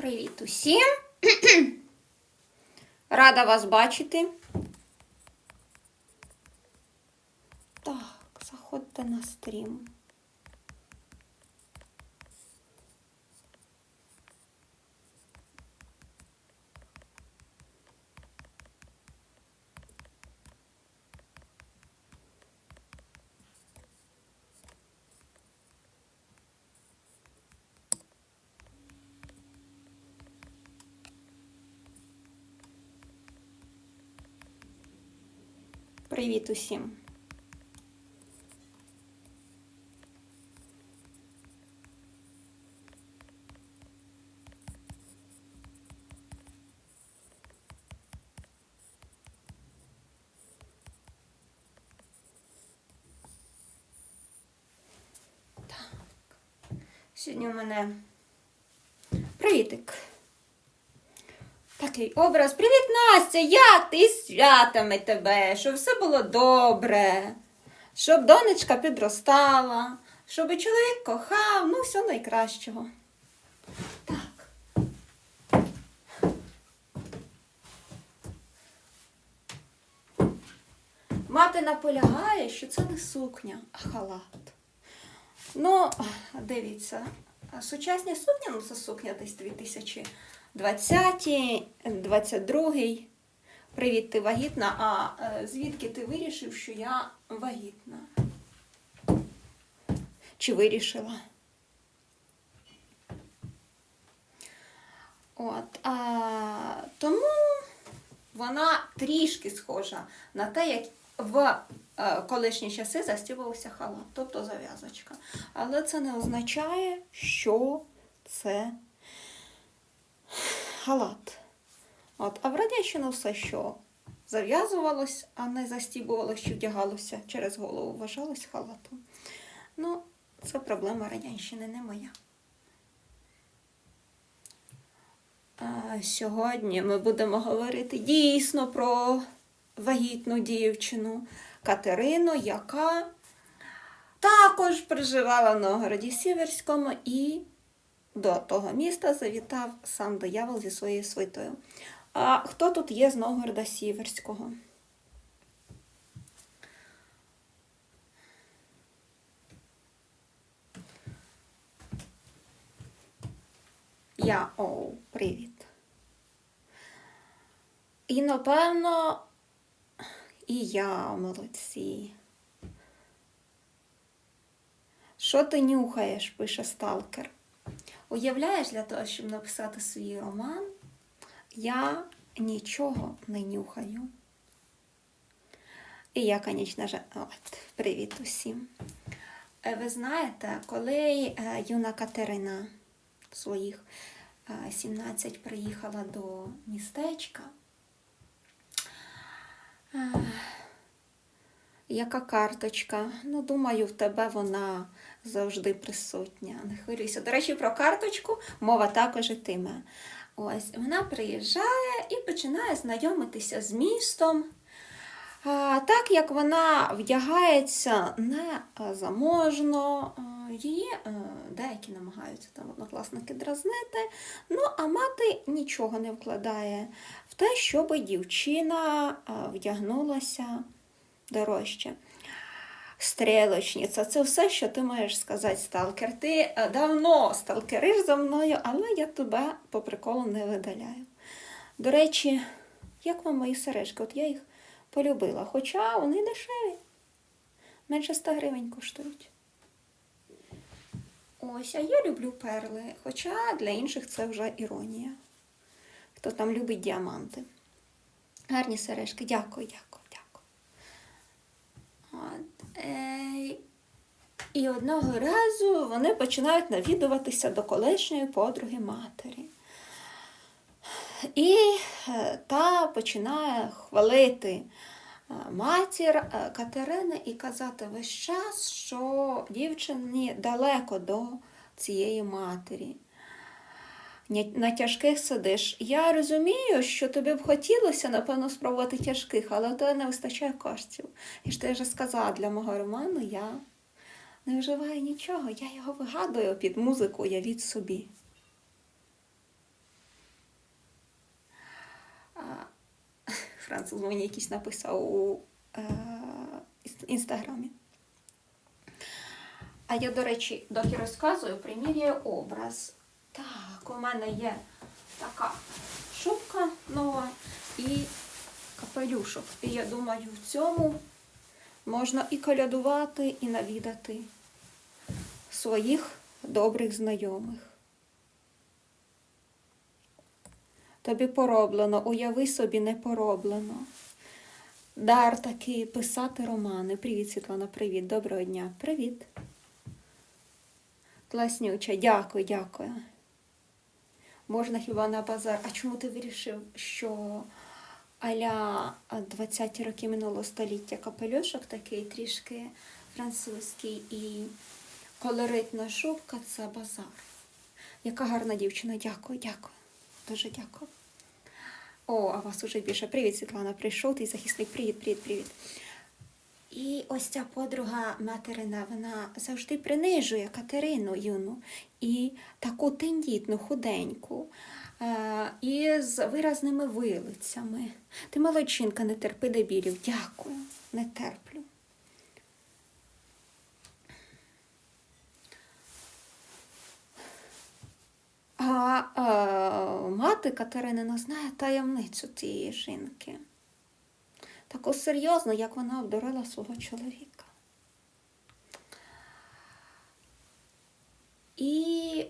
Привіт усім! Рада вас бачити. Так, заходьте на стрім. Привіт усім! Так. Сьогодні у мене привітик. Такий образ. Привіт, Настя! Як ти з святами тебе? Щоб все було добре, щоб донечка підростала, щоб чоловік кохав, ну, все найкращого. Так. Мати наполягає, що це не сукня, а халат. Ну, дивіться, сучасні сукні, ну це сукня десь 2020, 22. Привіт, ти вагітна. А е, звідки ти вирішив, що я вагітна? Чи вирішила? От, а, тому вона трішки схожа на те, як в е, колишні часи застібався халат, тобто зав'язочка. Але це не означає, що це халат. От, а в Радянщину все, що зав'язувалось, а не застібувалось, що вдягалося через голову, вважалось халатом. Ну, це проблема Радянщини, не моя. А сьогодні ми будемо говорити дійсно про вагітну дівчину Катерину, яка також проживала в Новгороді Сіверському і до того міста завітав сам диявол зі своєю свитою. А хто тут є з Новгорода Сіверського? Я оу, привіт. І напевно, і я молодці. Що ти нюхаєш, пише сталкер. Уявляєш, для того, щоб написати свій роман, я нічого не нюхаю. І я, звісно ж, от, привіт усім. Е, Ви знаєте, коли е, юна Катерина своїх е, 17 приїхала до містечка, е, яка карточка? Ну, думаю, в тебе вона завжди присутня. Не хвилюйся. До речі, про карточку мова також ітиме. Ось вона приїжджає і починає знайомитися з містом. Так як вона вдягається не заможно, її е, деякі намагаються там однокласники дразнити. Ну, а мати нічого не вкладає в те, щоб дівчина вдягнулася дорожче. Стрілочниця, це все, що ти можеш сказати, сталкер. Ти е, давно сталкериш за мною, але я тебе по приколу не видаляю. До речі, як вам мої сережки? От я їх полюбила, хоча вони дешеві. Менше 100 гривень коштують. Ось, а я люблю перли, хоча для інших це вже іронія. Хто там любить діаманти. Гарні сережки, дякую, дякую. От, е, і одного разу вони починають навідуватися до колишньої подруги матері. І е, та починає хвалити е, матір е, Катерини і казати весь час, що дівчині далеко до цієї матері. На тяжких сидиш. Я розумію, що тобі б хотілося, напевно, спробувати тяжких, але тебе не вистачає коштів. І ж ти вже сказала, для мого роману я не вживає нічого, я його вигадую під музику, від собі. Француз мені якийсь написав у е, інстаграмі. А я, до речі, доки розказую, примірюю образ. Так, у мене є така шубка нова і капелюшок. І я думаю, в цьому можна і колядувати, і навідати своїх добрих знайомих. Тобі пороблено, уяви собі не пороблено. Дар такий писати романи. Привіт, Світлана, привіт, доброго дня. Привіт. Класнюча, дякую, дякую. Можна хіба на базар. А чому ти вирішив, що аля 20-ті роки минулого століття капелюшок такий трішки французький і колоритна шубка це базар. Яка гарна дівчина, дякую, дякую. Дуже дякую. О, а вас уже більше. Привіт, Світлана, прийшов твій захисник. Привіт, привіт, привіт. І ось ця подруга материна, вона завжди принижує Катерину юну і таку тендітну, худеньку, е, і з виразними вилицями. Ти молодчинка, не терпи дебілів. Дякую, не терплю. А е, мати Катеринина знає таємницю цієї жінки. Таку серйозно, як вона обдурила свого чоловіка. І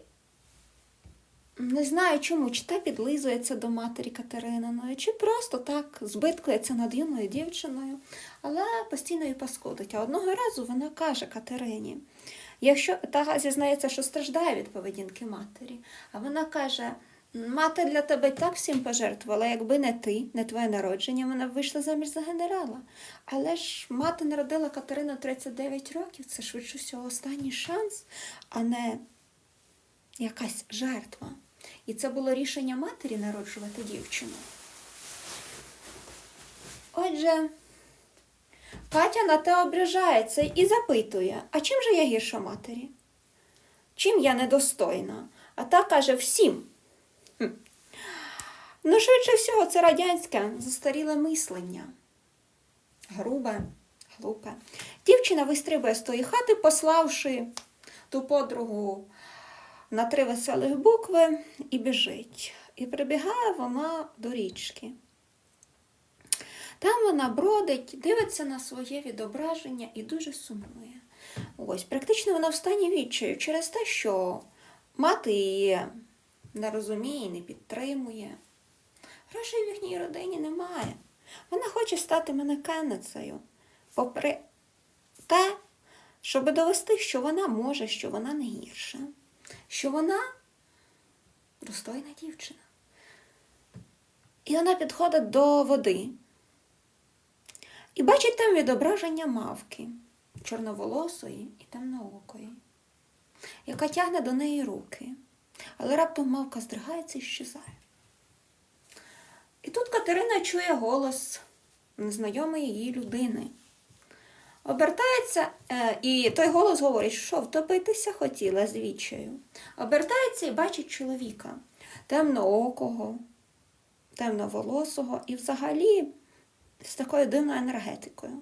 не знаю чому, чи те підлизується до матері Катерининої, чи просто так збиткується над юною дівчиною, але постійно її паскудить. А одного разу вона каже Катерині, якщо та зізнається, що страждає від поведінки матері, а вона каже. Мати для тебе й так всім пожертвувала, якби не ти, не твоє народження, вона вийшла заміж за генерала. Але ж мати народила Катерину 39 років, це швидше всього останній шанс, а не якась жертва. І це було рішення матері народжувати дівчину. Отже, Катя на те ображається і запитує, а чим же я гірша матері? Чим я недостойна? А та каже всім. Ну, швидше всього, це радянське застаріле мислення. Грубе, глупе. Дівчина вистрибує з тої хати, пославши ту подругу на три веселих букви і біжить. І прибігає вона до річки. Там вона бродить, дивиться на своє відображення і дуже сумує. Ось, практично вона в стані відчаю через те, що мати її не розуміє, не підтримує. Грошей в їхній родині немає. Вона хоче стати манекеницею, попри те, щоб довести, що вона може, що вона не гірша, що вона достойна дівчина. І вона підходить до води і бачить там відображення мавки, чорноволосої і темноокої, яка тягне до неї руки. Але раптом мавка здригається і щезає. І тут Катерина чує голос незнайомої її людини. Обертається, е, і той голос говорить, що втопитися хотіла з відчаю. Обертається і бачить чоловіка темноокого, темноволосого і взагалі з такою дивною енергетикою.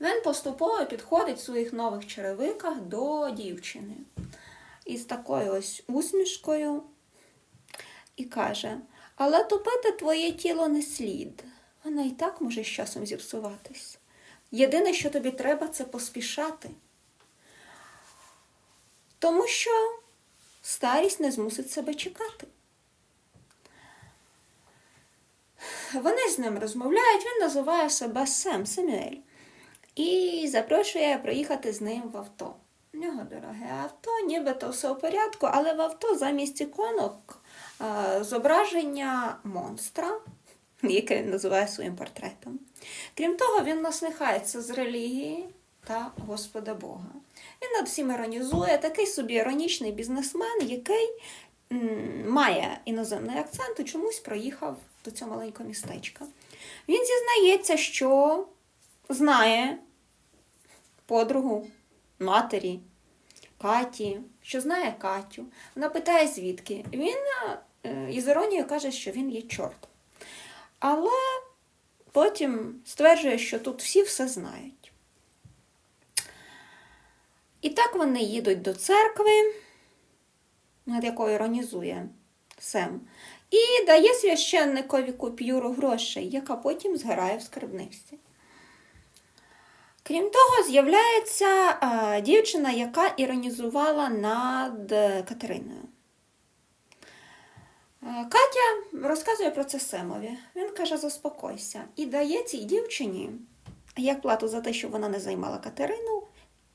Він поступово підходить в своїх нових черевиках до дівчини із такою ось усмішкою і каже: Але топити твоє тіло не слід. Вона і так може з часом зіпсуватись. Єдине, що тобі треба, це поспішати. Тому що старість не змусить себе чекати. Вони з ним розмовляють, він називає себе Сем Семюель і запрошує приїхати з ним в авто. У нього дороге авто, нібито все в порядку, але в авто замість іконок зображення монстра, яке він називає своїм портретом. Крім того, він насміхається з релігії та Господа Бога. Він над всім іронізує, такий собі іронічний бізнесмен, який має іноземний акцент і чомусь проїхав до цього маленького містечка. Він зізнається, що знає подругу матері Каті, що знає Катю. Вона питає, звідки. Він е, із іронією каже, що він є чорт. але потім стверджує, що тут всі все знають. І так вони їдуть до церкви, над якою іронізує Сем, і дає священникові купюру грошей, яка потім згорає в скарбниці. Крім того, з'являється е, дівчина, яка іронізувала над Катериною. Е, Катя розказує про це Семові. Він каже: заспокойся. І дає цій дівчині, як плату за те, що вона не займала Катерину,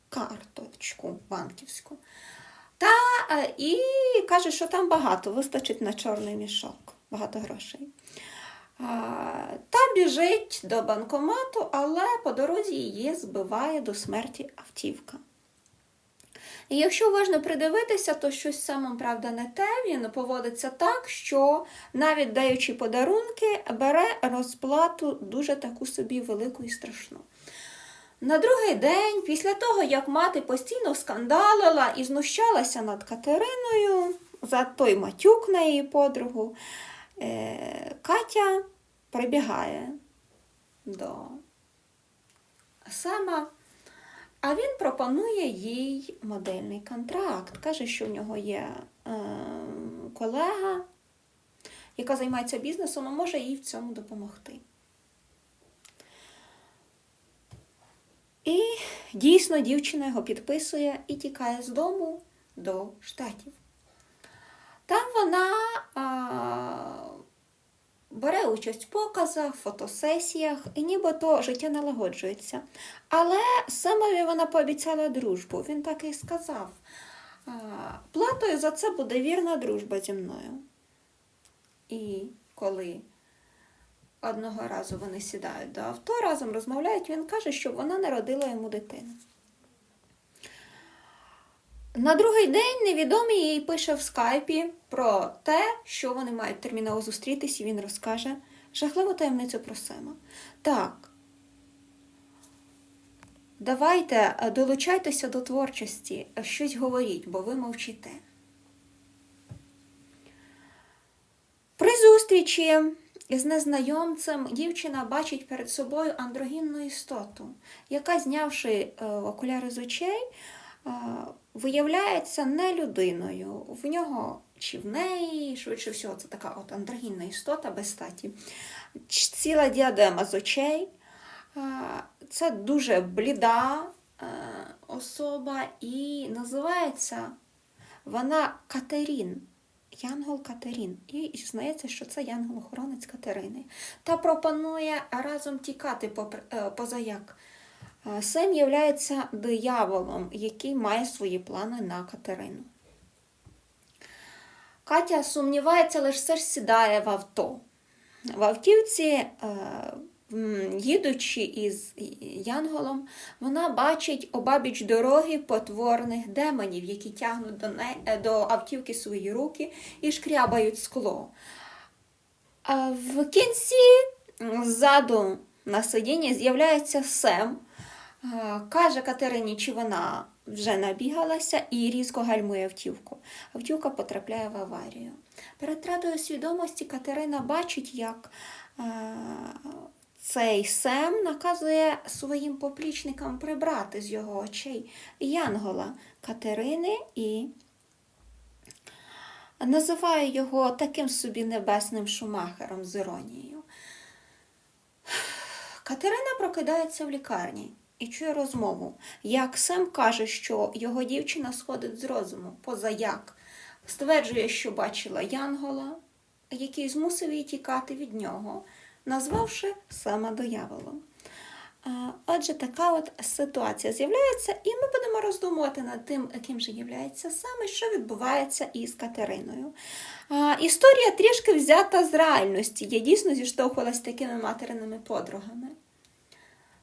карточку банківську. Та е, і каже, що там багато, вистачить на чорний мішок, багато грошей. Та біжить до банкомату, але по дорозі її збиває до смерті автівка. І якщо уважно придивитися, то щось самим, правда, не те, він поводиться так, що навіть даючи подарунки, бере розплату дуже таку собі велику і страшну. На другий день, після того, як мати постійно скандалила і знущалася над Катериною за той матюк на її подругу, е, Катя прибігає до Сема, а він пропонує їй модельний контракт. Каже, що в нього є е, колега, яка займається бізнесом, а може їй в цьому допомогти. І дійсно дівчина його підписує і тікає з дому до штатів. Там вона а, бере участь в показах, фотосесіях, і нібито життя налагоджується. Але Семові вона пообіцяла дружбу. Він так і сказав. А, платою за це буде вірна дружба зі мною. І коли одного разу вони сідають до авто, разом розмовляють, він каже, що вона народила йому дитину. На другий день невідомий їй пише в скайпі про те, що вони мають терміново зустрітись, і він розкаже жахливу таємницю про Сема. Так. Давайте е, долучайтеся до творчості, е, щось говоріть, бо ви мовчите. При зустрічі з незнайомцем дівчина бачить перед собою андрогінну істоту, яка, знявши е, окуляри з очей, е, виявляється не людиною. В нього чи в неї, швидше всього, це така от андрогінна істота без статі, ціла діадема з очей. Е, Це дуже бліда особа і називається вона Катерін. Янгол Катерін. І знається, що це янгол-охоронець Катерини. Та пропонує разом тікати е, позаяк. Е, Сем являється дияволом, який має свої плани на Катерину. Катя сумнівається, лише все ж сідає в авто. В автівці, е, їдучи із Янголом, вона бачить обабіч дороги потворних демонів, які тягнуть до, не, е, до автівки свої руки і шкрябають скло. А в кінці ззаду на сидінні з'являється Сем, каже Катерині, чи вона вже набігалася і різко гальмує автівку. Автівка потрапляє в аварію. Перед втратою свідомості Катерина бачить, як е, цей Сем наказує своїм поплічникам прибрати з його очей Янгола Катерини і називає його таким собі небесним шумахером з іронією. Катерина прокидається в лікарні і чує розмову, як Сем каже, що його дівчина сходить з розуму, позаяк, стверджує, що бачила Янгола, який змусив її тікати від нього, назвавши Сема дияволом. Отже, така от ситуація з'являється, і ми будемо роздумувати над тим, яким же є саме, що відбувається із Катериною. Історія трішки взята з реальності. Я дійсно зіштовхувалася такими материними подругами.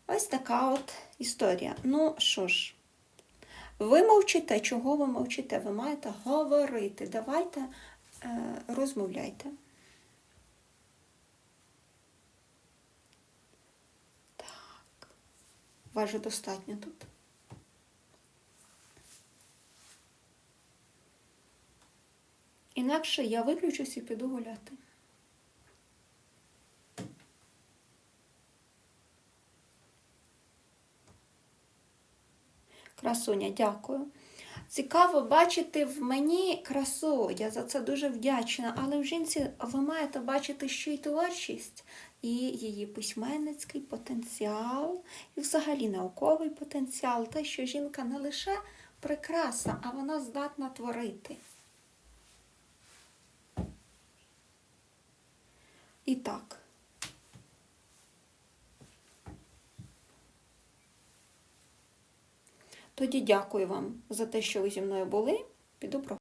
Ось така от історія. Ну що ж, ви мовчите, чого ви мовчите? Ви маєте говорити. Давайте е, розмовляйте. Важу достатньо тут. Інакше я виключусь і піду гуляти. Красуня, дякую. Цікаво бачити в мені красу, я за це дуже вдячна, але в жінці ви маєте бачити ще й творчість і її письменницький потенціал, і взагалі науковий потенціал. Те, що жінка не лише прикраса, а вона здатна творити. І так. Тоді дякую вам за те, що ви зі мною були. Піду про.